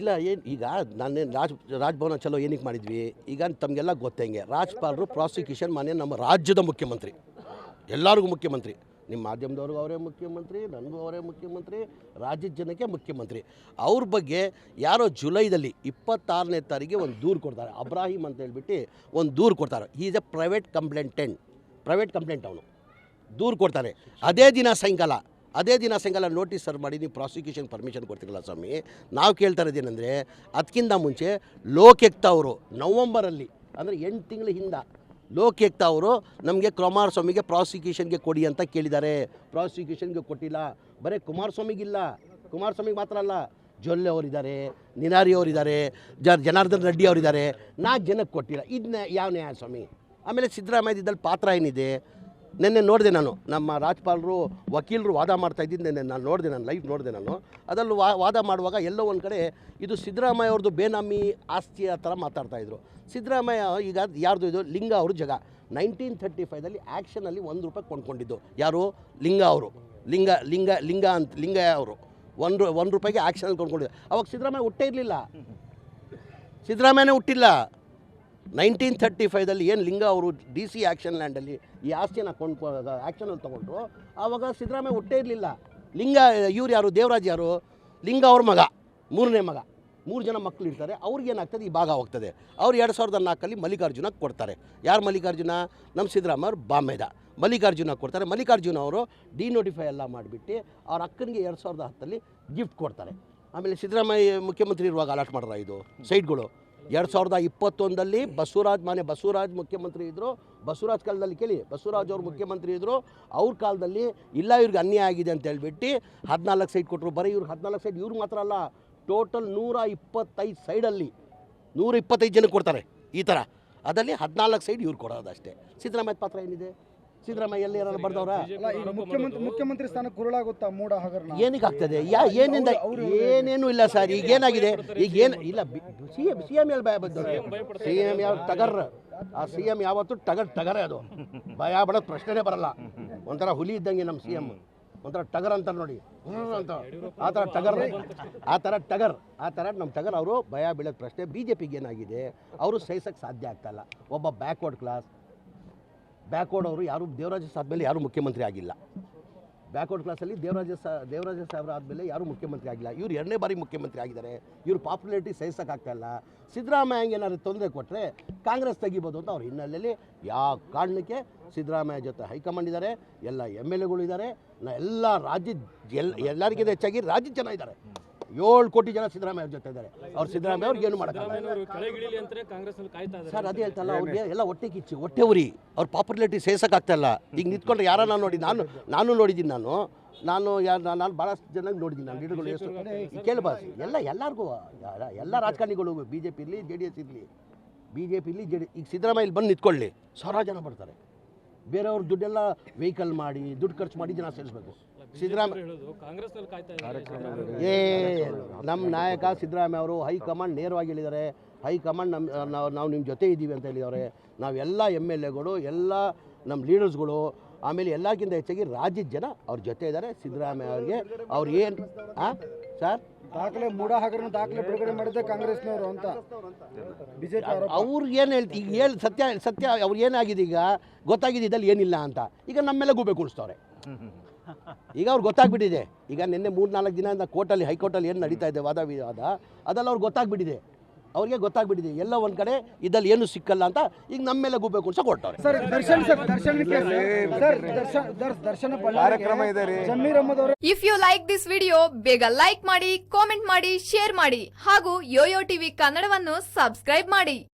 ಇಲ್ಲ, ಏನು, ಈಗ ನಾನೇನು ರಾಜ್, ರಾಜ್ಭವನ ಚಲೋ ಏನಕ್ಕೆ ಮಾಡಿದ್ವಿ? ಈಗ ತಮಗೆಲ್ಲ ಗೊತ್ತಂಗೆ. ರಾಜ್ಪಾಲರು ಪ್ರಾಸಿಕ್ಯೂಷನ್ ಮನೆ ನಮ್ಮ ರಾಜ್ಯದ ಮುಖ್ಯಮಂತ್ರಿ. ಎಲ್ಲರಿಗೂ ಮುಖ್ಯಮಂತ್ರಿ. ನಿಮ್ಮ ಮಾಧ್ಯಮದವ್ರಿಗೂ ಅವರೇ ಮುಖ್ಯಮಂತ್ರಿ, ನನಗೂ ಅವರೇ ಮುಖ್ಯಮಂತ್ರಿ, ರಾಜ್ಯದ ಜನಕ್ಕೆ ಮುಖ್ಯಮಂತ್ರಿ. ಅವ್ರ ಬಗ್ಗೆ ಯಾರೋ ಜುಲೈದಲ್ಲಿ ಇಪ್ಪತ್ತಾರನೇ ತಾರೀಕಿಗೆ ಒಂದು ದೂರು ಕೊಡ್ತಾರೆ. ಅಬ್ರಾಹಿಂ ಅಂತ ಹೇಳ್ಬಿಟ್ಟು ಒಂದು ದೂರು ಕೊಡ್ತಾರೆ. Is a private complainant private complaint ಅವನು. ದೂರು ಕೊಡ್ತಾನೆ ಅದೇ ದಿನ ಸಾಯಂಕಾಲ ಅದೇ ದಿನ ಸಾಯಂಕಾಲ ನೋಟಿಸ್ ಸರ್ವ್ ಮಾಡಿ ನೀವು ಪ್ರಾಸಿಕ್ಯೂಷನ್ ಪರ್ಮಿಷನ್ ಕೊಡ್ತಿರಲ್ಲ ಸ್ವಾಮಿ? ನಾವು ಕೇಳ್ತಾ ಇರೋದೇನೆಂದರೆ ಅದಕ್ಕಿಂತ ಮುಂಚೆ ಲೋಕೆಕ್ತ ಅವರು, ನವಂಬರಲ್ಲಿ, ಅಂದರೆ ಎಂಟು ತಿಂಗಳ ಹಿಂದೆ ಲೋಕೆಕ್ತ ಅವರು ನಮಗೆ ಕುಮಾರಸ್ವಾಮಿಗೆ ಪ್ರಾಸಿಕ್ಯೂಷನ್ಗೆ ಕೊಡಿ ಅಂತ ಕೇಳಿದ್ದಾರೆ. ಪ್ರಾಸಿಕ್ಯೂಷನ್ಗೆ ಕೊಟ್ಟಿಲ್ಲ. ಬರೀ ಕುಮಾರಸ್ವಾಮಿಗಿಲ್ಲ. ಕುಮಾರಸ್ವಾಮಿಗೆ ಮಾತ್ರ ಅಲ್ಲ, ಜೊಲ್ಲೆ ಅವರಿದ್ದಾರೆ, ನಿನಾರಿ ಅವರಿದ್ದಾರೆ, ಜ, ಜನಾರ್ದನ್ ರೆಡ್ಡಿ ಅವರಿದ್ದಾರೆ. ನಾಲ್ಕು ಜನಕ್ಕೆ ಕೊಟ್ಟಿಲ್ಲ. ಇದನ್ನ ಯಾವ ನ್ಯಾಯ ಸ್ವಾಮಿ? ಆಮೇಲೆ ಸಿದ್ದರಾಮಯ್ಯದಲ್ಲಿ ಪಾತ್ರ ಏನಿದೆ? ನಿನ್ನೆ ನೋಡಿದೆ ನಾನು. ನಮ್ಮ ರಾಜ್ಪಾಲರು ವಕೀಲರು ವಾದ ಮಾಡ್ತಾ ಇದ್ದಿದ್ದು ನಿನ್ನೆ ನಾನು ನೋಡಿದೆ, ನಾನು ಲೈವ್ ನೋಡಿದೆ ನಾನು. ಅದರಲ್ಲಿ ವಾದ ಮಾಡುವಾಗ ಎಲ್ಲೋ ಒಂದು ಕಡೆ ಇದು ಸಿದ್ದರಾಮಯ್ಯ ಅವ್ರದ್ದು ಬೇನಾಮಿ ಆಸ್ತಿಯ ಥರ ಮಾತಾಡ್ತಾಯಿದ್ರು ಸಿದ್ದರಾಮಯ್ಯ ಈಗ ಯಾರ್ದು ಇದು? ಲಿಂಗ ಅವರು ಜಗ. ನೈನ್ಟೀನ್ ಥರ್ಟಿ ಫೈವ್ದಲ್ಲಿ ಆ್ಯಕ್ಷನಲ್ಲಿ ಒಂದು ರೂಪಾಯಿ ಕೊಂಡ್ಕೊಂಡಿದ್ದು. ಯಾರು? ಲಿಂಗ ಅವರು. ಲಿಂಗ ಲಿಂಗ ಲಿಂಗ ಅಂತ ಲಿಂಗಯ್ಯ ಅವರು. ಒಂದು ಒಂದು ರೂಪಾಯಿಗೆ ಆ್ಯಕ್ಷನಲ್ಲಿ ಕೊಂಡ್ಕೊಂಡಿದ್ದು. ಅವಾಗ ಸಿದ್ದರಾಮಯ್ಯ ಹುಟ್ಟೇ ಇರಲಿಲ್ಲ. ಸಿದ್ದರಾಮಯ್ಯನೇ ಹುಟ್ಟಿಲ್ಲ. ನೈನ್ಟೀನ್ ಥರ್ಟಿ ಫೈವ್ದಲ್ಲಿ ಏನು ಲಿಂಗ ಅವರು ಡಿ ಸಿ ಆ್ಯಕ್ಷನ್ ಲ್ಯಾಂಡಲ್ಲಿ ಈ ಆಸ್ತಿಯನ್ನು ಕೊಂಡು ಆ್ಯಕ್ಷನಲ್ಲಿ ತೊಗೊಂಡ್ರು, ಆವಾಗ ಸಿದ್ದರಾಮಯ್ಯ ಹುಟ್ಟೇ ಇರಲಿಲ್ಲ. ಲಿಂಗ, ಇವ್ರು ಯಾರು, ದೇವರಾಜ್ ಯಾರು? ಲಿಂಗ ಅವ್ರ ಮಗ, ಮೂರನೇ ಮಗ. ಮೂರು ಜನ ಮಕ್ಕಳು ಇರ್ತಾರೆ ಅವ್ರಿಗೇನಾಗ್ತದೆ ಈ ಭಾಗ ಹೋಗ್ತದೆ. ಅವ್ರು ಎರಡು ಸಾವಿರದ ನಾಲ್ಕಲ್ಲಿ ಮಲ್ಲಿಕಾರ್ಜುನಕ್ಕೆ ಕೊಡ್ತಾರೆ. ಯಾರು ಮಲ್ಲಿಕಾರ್ಜುನ? ನಮ್ಮ ಸಿದ್ದರಾಮಯ್ಯ ಅವ್ರು ಬಾಂಬೆದ. ಮಲ್ಲಿಕಾರ್ಜುನ ಕೊಡ್ತಾರೆ. ಮಲ್ಲಿಕಾರ್ಜುನ ಅವರು ಡಿನೋಟಿಫೈ ಎಲ್ಲ ಮಾಡಿಬಿಟ್ಟು ಅವ್ರ ಅಕ್ಕನಿಗೆ ಎರಡು ಸಾವಿರದ ಹತ್ತಲ್ಲಿ ಗಿಫ್ಟ್ ಕೊಡ್ತಾರೆ. ಆಮೇಲೆ ಸಿದ್ದರಾಮಯ್ಯ ಮುಖ್ಯಮಂತ್ರಿ ಇರುವಾಗ ಅಲಾಟ್ ಮಾಡ್ರ ಇದು, ಸೈಟ್ಗಳು. ಎರಡು ಸಾವಿರದ ಇಪ್ಪತ್ತೊಂದಲ್ಲಿ ಬಸವರಾಜ್, ಮಾನ್ಯ ಬಸವರಾಜ್ ಮುಖ್ಯಮಂತ್ರಿ ಇದ್ದರು ಬಸವರಾಜ್ ಕಾಲದಲ್ಲಿ ಕೇಳಿ, ಬಸವರಾಜ್ ಅವರು ಮುಖ್ಯಮಂತ್ರಿ ಇದ್ದರು ಅವ್ರ ಕಾಲದಲ್ಲಿ ಇಲ್ಲ, ಇವ್ರಿಗೆ ಅನ್ಯಾಯ ಆಗಿದೆ ಅಂತ ಹೇಳ್ಬಿಟ್ಟು ಹದಿನಾಲ್ಕು ಸೈಡ್ ಕೊಟ್ಟರು ಬರೀ ಇವ್ರಿಗೆ ಹದಿನಾಲ್ಕು ಸೈಡ್ ಇವ್ರಿಗೆ ಮಾತ್ರ ಅಲ್ಲ, ಟೋಟಲ್ ನೂರ ಇಪ್ಪತ್ತೈದು ಸೈಡಲ್ಲಿ ನೂರ ಇಪ್ಪತ್ತೈದು ಜನಕ್ಕೆ ಕೊಡ್ತಾರೆ ಈ ಥರ ಅದರಲ್ಲಿ ಹದಿನಾಲ್ಕು ಸೈಡ್ ಇವ್ರು ಕೊಡೋದು ಅಷ್ಟೇ ಸಿದ್ದರಾಮಯ್ಯ ಪಾತ್ರ ಏನಿದೆ? ಸಿದ್ದರಾಮಯ್ಯ ಎಲ್ಲಿ ಯಾರು ಬರ್ದವ್ರ? ಮುಖ್ಯಮಂತ್ರಿ ಮುಖ್ಯಮಂತ್ರಿ ಸ್ಥಾನ ಕುರುಳಾಗುತ್ತಾ ಮೂಡ ಹಗರಣ ಏನಕ್ಕೆ ಆಗ್ತದೆ ಯಾ ಏನಿಂದ ಏನೇನು ಇಲ್ಲ ಸರ್ ಈಗ ಏನಾಗಿದೆ? ಈಗ ಏನು ಇಲ್ಲ ಸಿ ಎಂ ಸಿ ಎಂ ಎಲ್ಲಿ ಭಯ ಬಂದವರು. ಸಿ ಎಂ ಯಾವ ಟಗರ್? ಆ ಸಿ ಎಂ ಯಾವತ್ತು ಟಗರ್ ಟಗರೇ ಅದು. ಭಯ ಬಡೋದು ಪ್ರಶ್ನೆನೇ ಬರಲ್ಲ. ಒಂಥರ ಹುಲಿ ಇದ್ದಂಗೆ ನಮ್ಮ ಸಿ ಎಂ. ಒಂಥರ ಟಗರ್ ಅಂತ ನೋಡಿ. ಅಂತ. ಆ ಥರ ಟಗರ್. ಆ ಥರ ಟಗರ್. ಆ ಥರ ನಮ್ಮ ಟಗರ್. ಅವರು ಭಯ ಬೀಳೋದು ಪ್ರಶ್ನೆ. ಬಿ ಜೆ ಪಿಗೆ ಏನಾಗಿದೆ? ಅವರು ಸಹಿಸಕ್ಕೆ ಸಾಧ್ಯ ಆಗ್ತಾಯಿಲ್ಲ ಒಬ್ಬ ಬ್ಯಾಕ್ವರ್ಡ್ ಕ್ಲಾಸ್ ಬ್ಯಾಕ್ವರ್ಡ್ ಅವರು ಯಾರು, ದೇವರಾಜ ಆದ್ಮೇಲೆ ಯಾರೂ ಮುಖ್ಯಮಂತ್ರಿ ಆಗಿಲ್ಲ. ಬ್ಯಾಕ್ವರ್ಡ್ ಕ್ಲಾಸಲ್ಲಿ ದೇವರಾಜ ಸಾ ದೇವರಾಜ ಸಾಹೇಬ್ರ ಆದಮೇಲೆ ಯಾರೂ ಮುಖ್ಯಮಂತ್ರಿ ಆಗಿಲ್ಲ. ಇವ್ರು ಎರಡನೇ ಬಾರಿ ಮುಖ್ಯಮಂತ್ರಿ ಆಗಿದ್ದಾರೆ. ಇವ್ರ ಪಾಪ್ಯುಲಾರಿಟಿ ಸಹಿಸೋಕ್ಕಾಗ್ತಾಯಿಲ್ಲ ಸಿದ್ದರಾಮಯ್ಯ ಏನಾದ್ರು ತೊಂದರೆ ಕೊಟ್ಟರೆ ಕಾಂಗ್ರೆಸ್ ತೆಗಿಬೋದು ಅಂತ ಅವ್ರ ಹಿನ್ನೆಲೆಯಲ್ಲಿ ಯಾವ ಕಾರಣಕ್ಕೆ ಸಿದ್ದರಾಮಯ್ಯ ಜೊತೆ ಹೈಕಮಾಂಡ್ ಇದ್ದಾರೆ. ಎಲ್ಲ ಎಂ ಎಲ್ ಎಗಳು ಇದ್ದಾರೆ. ನ- ಎಲ್ಲ ರಾಜ್ಯ ಎಲ್ ಎಲ್ಲರಿಗಿಂತ ಹೆಚ್ಚಾಗಿ ರಾಜ್ಯದ ಜನ ಇದ್ದಾರೆ. ಏಳು ಕೋಟಿ ಜನ ಸಿದ್ದರಾಮಯ್ಯ ಅವ್ರ ಜೊತೆ ಇದ್ದಾರೆ. ಅವ್ರು ಸಿದ್ದರಾಮಯ್ಯ ಅವ್ರಿಗೆ ಏನು ಮಾಡೋಕ್ಕಾಗಲ್ಲ. ಸರ್ ಅದೇ ಹೇಳ್ತಲ್ಲ ಅವ್ರಿಗೆ ಎಲ್ಲ ಹೊಟ್ಟೆ ಕಿಚ್ಚಿ ಹೊಟ್ಟೆ ಉರಿ. ಅವ್ರ ಪಾಪ್ಯುಲಾರಿಟಿ ಸೇರ್ಸೋಕ್ಕಾಗ್ತಾಯಿಲ್ಲ ಈಗ ನಿಂತ್ಕೊಂಡ್ರೆ ಯಾರ ನಾನು ನೋಡಿ? ನಾನು ನಾನು ನೋಡಿದ್ದೀನಿ ನಾನು. ನಾನು ಯಾರು ನಾನು ಭಾಳಷ್ಟು ಜನ ನೋಡಿದ್ದೀನಿ. ನಾನು ಲೀಡರ್ಗಳು ಎಷ್ಟು ಈಗ ಕೇಳಬಾರ್ದು ಎಲ್ಲ ಎಲ್ಲರಿಗೂ ಎಲ್ಲ ರಾಜಕಾರಣಿಗಳು ಬಿ ಜೆ ಪಿ ಇರಲಿ ಜೆ ಡಿ ಎಸ್ ಇರಲಿ ಬಿ ಜೆ ಪಿ ಇರಲಿ ಜೆ ಡಿ ಈಗ ಸಿದ್ದರಾಮಯ್ಯ ಇಲ್ಲಿ ಬಂದು ನಿಂತ್ಕೊಳ್ಳಿ. ಸಾವಿರ ಜನ ಬರ್ತಾರೆ. ಬೇರೆಯವ್ರ ದುಡ್ಡೆಲ್ಲ ವೆಹಿಕಲ್ ಮಾಡಿ ದುಡ್ಡು ಖರ್ಚು ಮಾಡಿ ಜನ ಸೇರಿಸ್ಬೇಕು. ಸಿದ್ದರಾಮಯ್ಯ ಏ ನಮ್ಮ ನಾಯಕ ಸಿದ್ದರಾಮಯ್ಯ ಅವರು ಹೈಕಮಾಂಡ್ ನೇರವಾಗಿ ಹೇಳಿದ್ದಾರೆ. ಹೈಕಮಾಂಡ್ ನಮ್ಮ ನಾವು ನಾವು ನಿಮ್ಮ ಜೊತೆ ಇದ್ದೀವಿ ಅಂತ ಹೇಳಿದ್ದಾರೆ. ನಾವೆಲ್ಲ ಎಂ ಎಲ್ ಎಗಳು ಎಲ್ಲ ನಮ್ಮ ಲೀಡರ್ಸ್ಗಳು ಆಮೇಲೆ ಎಲ್ಲಕ್ಕಿಂತ ಹೆಚ್ಚಾಗಿ ರಾಜ್ಯದ ಜನ ಅವ್ರ ಜೊತೆ ಇದ್ದಾರೆ. ಸಿದ್ದರಾಮಯ್ಯ ಅವ್ರಿಗೆ ಅವ್ರು ಏನು ಹಾಂ ಸರ್? ದಾಖಲೆ ಮೂಡ ಹಗರಣ ದಾಖಲೆ ಬಿಡುಗಡೆ ಮಾಡಿದ್ದೆ ಕಾಂಗ್ರೆಸ್ನವರು ಅಂತ. ಬಿಜೆಪಿ ಅವ್ರು ಏನು ಹೇಳ್ತಿ ಈಗ ಹೇಳಿ ಸತ್ಯ ಸತ್ಯ ಅವ್ರು ಏನಾಗಿದೆ ಈಗ? ಗೊತ್ತಾಗಿದೆ ಇದಲ್ಲಿ ಏನಿಲ್ಲ ಅಂತ. ಈಗ ನಮ್ಮೆಲ್ಲ ಗೂಬೆ ಕೂಡಿಸ್ತವ್ರೆ. ಈಗ ಅವ್ರು ಗೊತ್ತಾಗ್ಬಿಟ್ಟಿದೆ. ಈಗ ನಿನ್ನೆ ಮೂರು ನಾಲ್ಕು ದಿನದಿಂದ ಕೋರ್ಟಲ್ಲಿ ಹೈಕೋರ್ಟಲ್ಲಿ ಏನು ನಡೀತಾ ಇದೆ ವಾದ ವಿವಾದ ಅದೆಲ್ಲ ಅವ್ರು ಗೊತ್ತಾಗ್ಬಿಟ್ಟಿದೆ. ಅವ್ರಿಗೆ ಗೊತ್ತಾಗ್ಬಿಟ್ಟಿದೆ ಎಲ್ಲ ಒಂದ್ ಕಡೆ ಇದ್ದಲ್ಲಿ ಏನು ಸಿಕ್ಕಲ್ಲ ಅಂತ ಈಗ ನಮ್ಮ ಮೇಲೆ ಗುಬ್ಬೆ ಕುಳ್ಸ ಕೊಟ್ಟವ್ರೆ sir Darshan sir Darshan sir Darshan ದರ್ಶನ ಕಾರ್ಯಕ್ರಮ ಇದೆ ಜಮೀರ್ ಅಹಮದ್ ಅವರ. If you like this video ಬೇಗ ಲೈಕ್ ಮಾಡಿ ಕಾಮೆಂಟ್ ಮಾಡಿ ಶೇರ್ ಮಾಡಿ. ಹಾಗೂ ಯೋಯೋ ಟಿವಿ ಕನ್ನಡವನ್ನು ಸಬ್ಸ್ಕ್ರೈಬ್ ಮಾಡಿ.